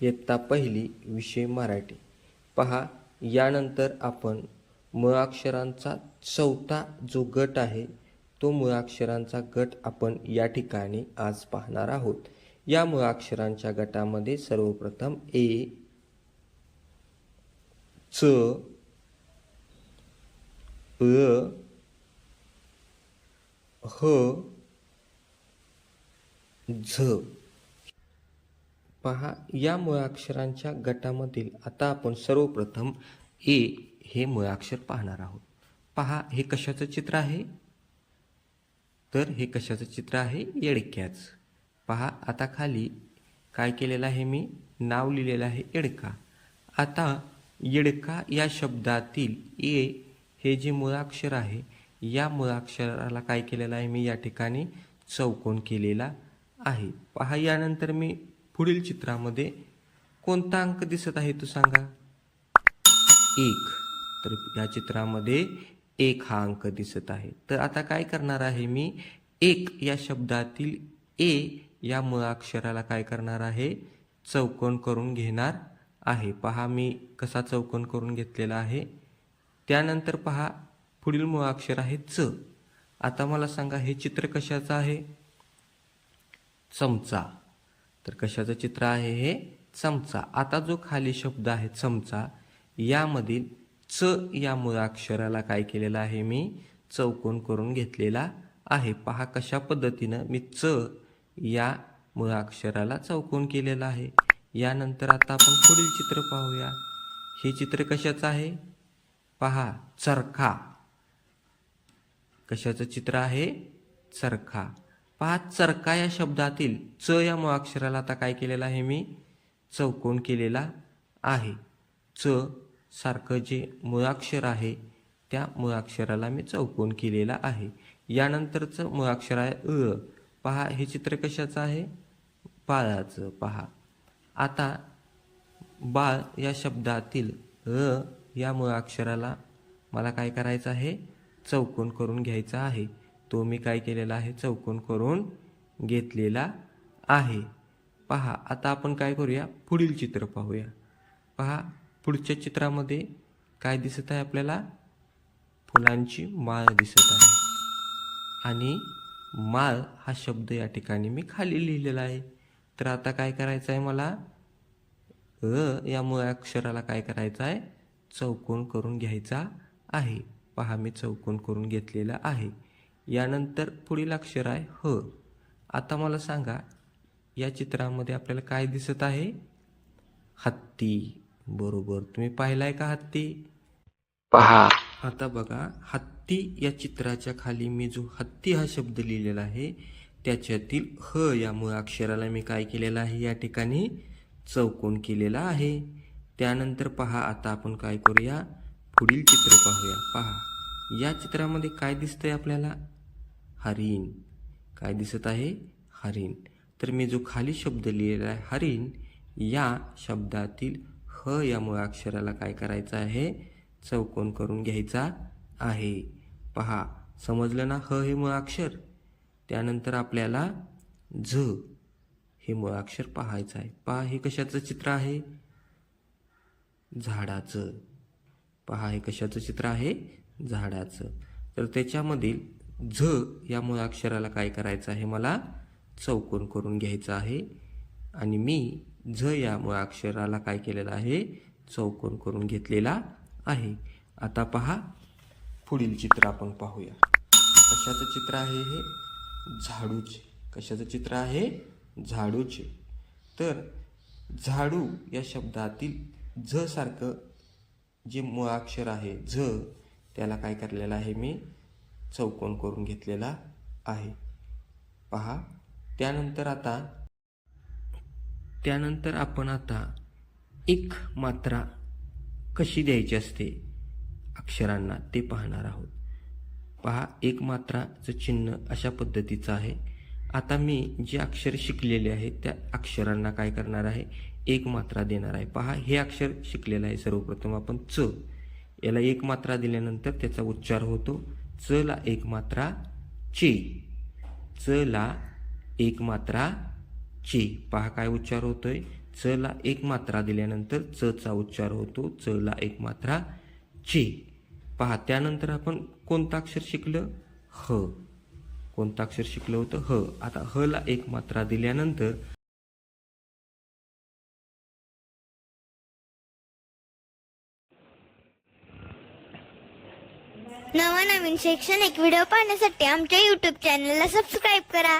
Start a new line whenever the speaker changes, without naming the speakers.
इयत्ता पहिली विषय मराठी. पहा यानंतर आपण मुळाक्षरांचा चौथा जो गट आहे तो मुळाक्षरांचा गट आपण या ठिकाणी आज पाहणार आहोत. या मुळाक्षरांच्या गटामध्ये सर्वप्रथम ए च अ ह झ. पहा या मुळाक्षरांच्या गटामधील आता आपण सर्वप्रथम ए हे मुळाक्षर पाहणार आहोत. पहा हे कशाचं चित्र आहे? तर हे कशाचं चित्र आहे? येडक्याच. पहा आता खाली काय केलेलं आहे मी? नाव लिहिलेलं आहे येडका. आता येडका या शब्दातील ए हे जे मुळाक्षर आहे या मुळाक्षराला काय केलेलं आहे मी या ठिकाणी चौकोन केलेला आहे. पहा यानंतर मी पुढील चित्रामध्ये कोणता अंक दिसत आहे तू सांगा. एक. तर या चित्रामध्ये एक हा अंक दिसत आहे. तर आता काय करणार आहे मी? एक या शब्दातील ए या मुळाक्षराला काय करणार आहे? चौकोन करून घेणार आहे. पहा मी कसा चौकोन करून घेतलेला आहे. त्यानंतर पहा पुढील मुळाक्षर आहे च. आता मला सांगा हे चित्र कशाचं आहे? चमचा. तर कशाचं चित्र आहे हे? चमचा. आता जो खाली शब्द आहे चमचा यामधील च या मुळाक्षराला काय केलेलं आहे मी? चौकोन करून घेतलेला आहे. पहा कशा पद्धतीनं मी च या मुळाक्षराला चौकोन केलेला आहे. यानंतर आता आपण पुढील चित्र पाहूया. हे चित्र कशाचं आहे? पहा चरखा. कशाचं चित्र आहे? चरखा. पहा चरखा या शब्दातील च या मुळाक्षराला आता काय केलेलं आहे मी? चौकोन केलेला आहे. च सारखं जे मुळाक्षर आहे त्या मुळाक्षराला मी चौकोन केलेला आहे. यानंतरचं मुळाक्षर आहे अ. पहा हे चित्र कशाचं आहे? बाळाचं. पहा. आता बाळ या शब्दातील अ या मुळाक्षराला मला काय करायचं आहे? चौकोन करून घ्यायचा आहे. तो मी काय केलेला आहे? चौकोन करून घेतलेला आहे. पहा आता आपण काय करूया? पुढील चित्र पाहूया. पहा पुढच्या चित्रामध्ये काय दिसत आहे आपल्याला? फुलांची माळ दिसत आहे. आणि माळ हा शब्द या ठिकाणी मी खाली लिहिलेला आहे. तर आता काय करायचं आहे मला? अ या मुळाक्षराला काय करायचं आहे? चौकोन करून घ्यायचा आहे. पहा मी चौकोन करून घेतलेला आहे. यानंतर पुढील अक्षर आहे ह. आता मला सांगा या चित्रामध्ये आपल्याला काय दिसत आहे? हत्ती. बरोबर. तुम्ही पाहिलाय का हत्ती? पहा. आता बघा हत्ती या चित्राच्या खाली मी जो हत्ती हा शब्द लिहिलेला आहे त्याच्यातील ह या मुळाक्षराला मी काय केलेलं आहे? या ठिकाणी चौकोन केलेला आहे. त्यानंतर पहा आता आपण काय करूया? पुढील चित्र पाहूया. पहा. या चित्रामध्ये काय दिसतंय आपल्याला? हरिण. काय दिसत आहे? हरिण. तर मी जो खाली शब्द लिहिलेला आहे हरिण या शब्दातील ह या मुळाक्षराला काय करायचं आहे? चौकोन करून घ्यायचा आहे. पहा समजलं ना ह हे मुळाक्षर त्यानंतर आपल्याला झ हे मुळाक्षर पाहायचं आहे. पहा हे कशाचं चित्र आहे? झाडाचं. पहा हे कशाचं चित्र आहे? झाडाचं. तर त्याच्यामधील झ या मुळाक्षराला काय करायचं आहे मला? चौकोन करून घ्यायचं आहे. आणि मी झ या मुळाक्षराला काय केलेलं आहे? चौकोन करून घेतलेला आहे. आता पहा पुढील चित्र आपण पाहूया. कशाचं चित्र आहे हे? झाडूचे. कशाचं चित्र आहे? झाडूचे. तर झाडू या शब्दातील झ सारखं जे मुळाक्षर आहे झ त्याला काय करलेलं आहे मी? चौकोन करून घेतलेला आहे. पहा त्यानंतर आता त्यानंतर आपण आता एक मात्रा कशी द्यायची असते? अक्षरांना ते पाहणार आहोत. पहा एक मात्राचं चिन्ह अशा पद्धतीचं आहे. आता मी जे अक्षर शिकलेले आहे त्या अक्षरांना काय करणार आहे? एक मात्रा देणार आहे. पहा हे अक्षर शिकलेलं आहे सर्वप्रथम. आपण च याला एक मात्रा दिल्यानंतर त्याचा उच्चार होतो. च ला एक मात्रा चे. च ला एक मात्रा चे. पहा काय उच्चार होतोय. च ला एक मात्रा दिल्यानंतर च चा उच्चार होतो. च ला एक मात्रा चे. पहा त्यानंतर आपण कोणतं अक्षर शिकलं? ह. कोणतं अक्षर शिकलं होतं? ह. आता ह ला एक मात्रा दिल्यानंतर
नवनवीन शैक्षणिक व्हिडिओ पाहण्यासाठी आमच्या यूट्यूब चॅनलला सबस्क्राईब करा.